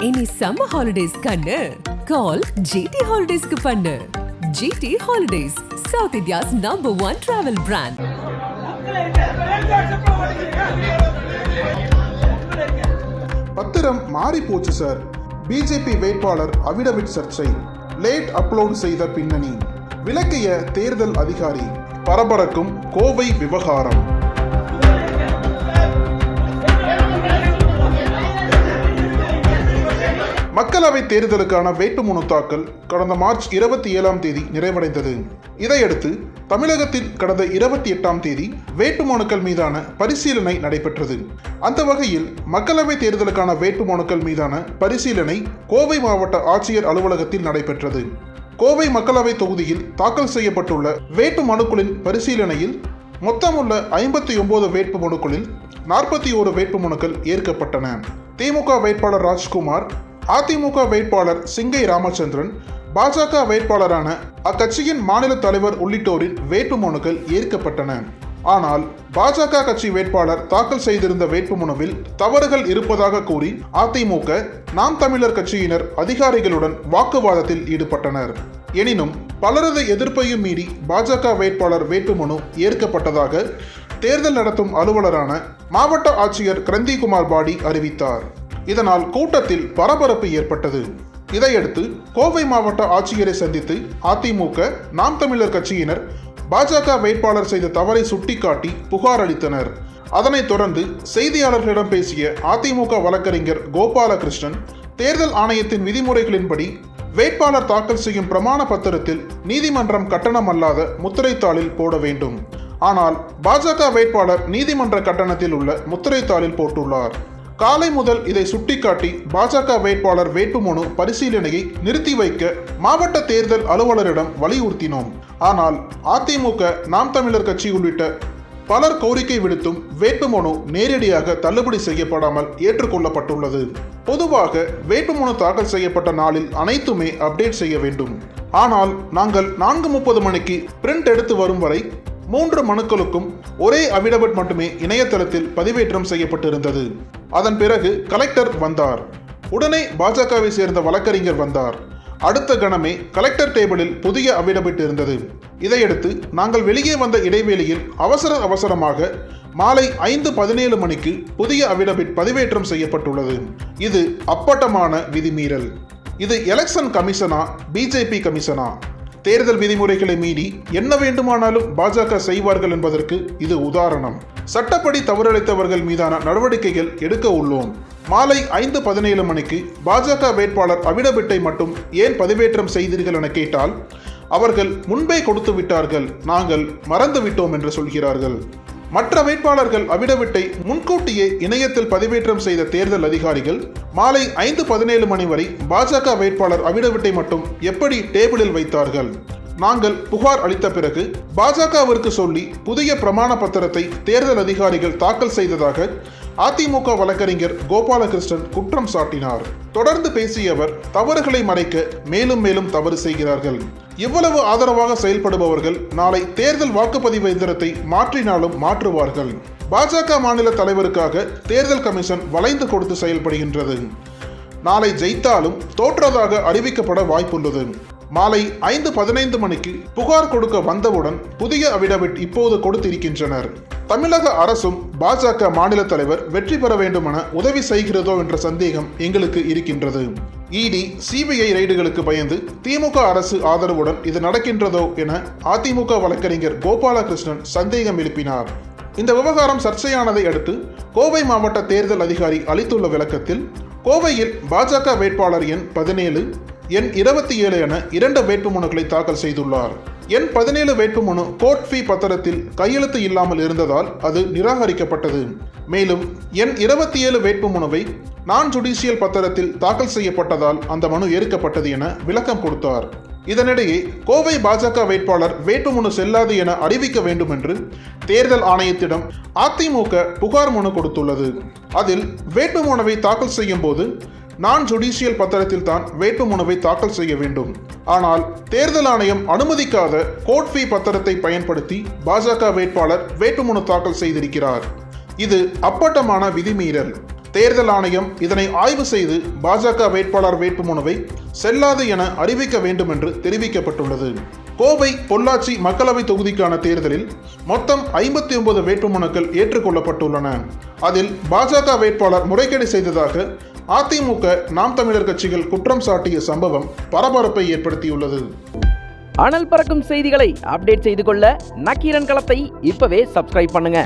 இனி summer holidays கண்ணு. கால் GT ஹாலிடேஸ்க்கு பண்ணு. GT holidays south India's number one travel brand பத்திரம் மாறி போச்சு சார் பிஜேபி வேட்பாளர் அவிடவிட் சர்ச்சை லேட் அப்லோட் செய்த பின்னணி. விளக்கிய தேர்தல் அதிகாரி பரபரக்கும் கோவை விவகாரம். மக்களவை தேர்தலுக்கான வேட்புமனு தாக்கல் கடந்த மார்ச் இருபத்தி ஏழாம் தேதி நிறைவடைந்தது. இதையடுத்து தமிழகத்தில் கடந்த இருபத்தி எட்டாம் தேதி வேட்புமனுக்கள் மீதான பரிசீலனை நடைபெற்றது. அந்த வகையில் மக்களவைத் தேர்தலுக்கான வேட்புமனுக்கள் மீதான பரிசீலனை கோவை மாவட்ட ஆட்சியர் அலுவலகத்தில் நடைபெற்றது. கோவை மக்களவை தொகுதியில் தாக்கல் செய்யப்பட்டுள்ள வேட்பு மனுக்களின் பரிசீலனையில் மொத்தமுள்ள ஐம்பத்தி ஒன்பது வேட்பு மனுக்களில் நாற்பத்தி ஓரு வேட்பு மனுக்கள் ஏற்கப்பட்டன. திமுக வேட்பாளர் ராஜ்குமார் அதிமுக வேட்பாளர் சிங்கை ராமச்சந்திரன் பாஜக வேட்பாளரான அக்கட்சியின் மாநில தலைவர் உள்ளிட்டோரின் வேட்புமனுக்கள் ஏற்கப்பட்டன. ஆனால் பாஜக கட்சி வேட்பாளர் தாக்கல் செய்திருந்த வேட்புமனுவில் தவறுகள் இருப்பதாக கூறி அதிமுக நாம் தமிழர் கட்சியினர் அதிகாரிகளுடன் வாக்குவாதத்தில் ஈடுபட்டனர். எனினும் பலரது எதிர்ப்பையும் மீறி பாஜக வேட்பாளர் வேட்புமனு ஏற்கப்பட்டதாக தேர்தல் நடத்தும் அலுவலரான மாவட்ட ஆட்சியர் கிரந்திகுமார் பாடி அறிவித்தார். இதனால் கூட்டத்தில் பரபரப்பு ஏற்பட்டது. இதையடுத்து கோவை மாவட்ட ஆட்சியரை சந்தித்து அதிமுக நாம் தமிழர் கட்சியினர் பாஜக வேட்பாளர் செய்த தவறை சுட்டிக்காட்டி புகார் அளித்தனர். அதனைத் தொடர்ந்து செய்தியாளர்களிடம் பேசிய அதிமுக வழக்கறிஞர் கோபாலகிருஷ்ணன் தேர்தல் ஆணையத்தின் விதிமுறைகளின்படி வேட்பாளர் தாக்கல் செய்யும் பிரமாண பத்திரத்தில் நீதிமன்றம் கட்டணம் அல்லாத முத்திரைத்தாளில் போட வேண்டும். ஆனால் பாஜக வேட்பாளர் நீதிமன்ற கட்டணத்தில் உள்ள முத்திரைத்தாளில் போட்டுள்ளார். காலை முதல் இதை சுட்டிக்காட்டி பாஜக வேட்பாளர் வேட்புமனு பரிசீலனையை நிறுத்தி வைக்க மாவட்ட தேர்தல் அலுவலரிடம் வலியுறுத்தினோம். ஆனால் அதிமுக நாம் தமிழர் கட்சி உள்ளிட்ட பலர் கோரிக்கை விடுத்தும் வேட்புமனு நேரடியாக தள்ளுபடி செய்யப்படாமல் ஏற்றுக்கொள்ளப்பட்டுள்ளது. பொதுவாக வேட்புமனு தாக்கல் செய்யப்பட்ட நாளில் அனைத்துமே அப்டேட் செய்ய வேண்டும். ஆனால் நாங்கள் நான்கு முப்பது மணிக்கு பிரிண்ட் எடுத்து வரும் வரை மூன்று மனுக்களுக்கும் ஒரே அவிடவிட் மட்டுமே இணையதளத்தில் பதிவேற்றம் செய்யப்பட்டிருந்தது. அதன் பிறகு கலெக்டர் வந்தார். உடனே பாஜகவை சேர்ந்த வழக்கறிஞர் வந்தார். அடுத்த கணமே கலெக்டர் டேபிளில் புதிய அவிடவிட் இருந்தது. இதையடுத்து நாங்கள் வெளியே வந்த இடைவேளையில் அவசர அவசரமாக மாலை ஐந்து பதினேழு மணிக்கு புதிய அவிடபிட் பதிவேற்றம் செய்யப்பட்டுள்ளது. இது அப்பட்டமான விதிமீறல். இது எலெக்ஷன் கமிஷனா பிஜேபி கமிஷனா? தேர்தல் விதிமுறைகளை மீறி என்ன வேண்டுமானாலும் பாஜக செய்வார்கள் என்பதற்கு இது உதாரணம். சட்டப்படி தவறிழைத்தவர்கள் மீதான நடவடிக்கைகள் எடுக்க உள்ளோம். மாலை ஐந்து பதினேழு மணிக்கு பாஜக வேட்பாளர் அவிடபிட்டை மட்டும் ஏன் பதிவேற்றம் செய்தீர்கள் என கேட்டால் அவர்கள் முன்பே கொடுத்து விட்டார்கள் நாங்கள் மறந்து விட்டோம் என்று சொல்கிறார்கள். மற்ற வேட்பாளர்கள் அவிடவிட்டை முன்கூட்டியே இணையத்தில் பதிவேற்றம் செய்த தேர்தல் அதிகாரிகள் மாலை ஐந்து பதினேழு மணி வரை பாஜக வேட்பாளர் அவிடவிட்டை மட்டும் எப்படி டேபிளில் வைத்தார்கள்? நாங்கள் புகார் அளித்த பிறகு பாஜகவிற்கு சொல்லி புதிய பிரமாண பத்திரத்தை தேர்தல் அதிகாரிகள் தாக்கல் செய்ததாக அதிமுக வழக்கறிஞர் கோபாலகிருஷ்ணன் குற்றம் சாட்டினார். தொடர்ந்து பேசியவர் தவறுகளை மறைக்க மேலும் மேலும் தவறு செய்கிறார்கள். இவ்வளவு ஆதரவாக செயல்படுபவர்கள் நாளை தேர்தல் வாக்குப்பதிவு எந்திரத்தை மாற்றினாலும் மாற்றுவார்கள். பாஜக மாநில தலைவருக்காக தேர்தல் கமிஷன் வளைந்து கொடுத்து செயல்படுகின்றது. நாளை ஜெயித்தாலும் தோற்றதாக அறிவிக்கப்பட வாய்ப்புள்ளது. மாலை ஐந்து பதினைந்து மணிக்கு புகார் கொடுக்க வந்தவுடன் புதிய அவிடவிட் இப்போது கொடுத்திருக்கின்றனர். தமிழக அரசும் பாஜக மாநில தலைவர் வெற்றி பெற வேண்டுமென உதவி செய்கிறதோ என்ற சந்தேகம் எங்களுக்கு இருக்கின்றது. இடி சிபிஐ ரெய்டுகளுக்கு பயந்து திமுக அரசு ஆதரவுடன் இது நடக்கின்றதோ என அதிமுக வழக்கறிஞர் கோபாலகிருஷ்ணன் சந்தேகம் எழுப்பினார். இந்த விவகாரம் சர்ச்சையானதை அடுத்து கோவை மாவட்ட தேர்தல் அதிகாரி அளித்துள்ள விளக்கத்தில் கோவையில் பாஜக வேட்பாளர் எண் பதினேழு எண் இருபத்தி ஏழு என இரண்டு வேட்புமனுக்களை தாக்கல் செய்துள்ளார். எண் பதினேழு வேட்புமனு கோர்ட் ஃபீ பத்திரத்தில் கையெழுத்து இல்லாமல் இருந்ததால் அது நிராகரிக்கப்பட்டது. மேலும் எண் இருபத்தி ஏழு வேட்புமனுவை நான் ஜுடிஷியல் பத்திரத்தில் தாக்கல் செய்யப்பட்டதால் அந்த மனு ஏற்கப்பட்டது என விளக்கம் கொடுத்தார். இதனிடையே கோவை பாஜக வேட்பாளர் வேட்புமனு செல்லாது என அறிவிக்க வேண்டும் என்று தேர்தல் ஆணையத்திடம் அதிமுக புகார் மனு கொடுத்துள்ளது. அதில் வேட்புமனுவை தாக்கல் செய்யும் போது நான் ஜுடிஷியல் பத்திரத்தில் தான் வேட்புமனுவை தாக்கல் செய்ய வேண்டும். ஆனால் தேர்தல் ஆணையம் அனுமதிக்காத கோட் ஃபீ பத்திரத்தை பயன்படுத்தி பாஜக வேட்பாளர் வேட்புமனு தாக்கல் செய்திருக்கிறார். இது அப்பட்டமான விதிமீறல். தேர்தல் ஆணையம் இதனை ஆய்வு செய்து பாஜக வேட்பாளர் வேட்புமனுவை செல்லாது என அறிவிக்க வேண்டும் என்று தெரிவிக்கப்பட்டுள்ளது. கோவை பொள்ளாச்சி மக்களவை தொகுதிக்கான தேர்தலில் மொத்தம் ஐம்பத்தி ஒன்பது வேட்புமனுக்கள் ஏற்றுக்கொள்ளப்பட்டுள்ளன. அதில் பாஜக வேட்பாளர் முறைகேடு செய்ததாக அதிமுக நாம் தமிழர் கட்சிகள் குற்றம் சாட்டிய சம்பவம் பரபரப்பை ஏற்படுத்தியுள்ளது. அனல் பறக்கும் செய்திகளை அப்டேட் செய்து கொள்ள நக்கீரன் களத்தை இப்பவே சப்ஸ்கிரைப் பண்ணுங்க.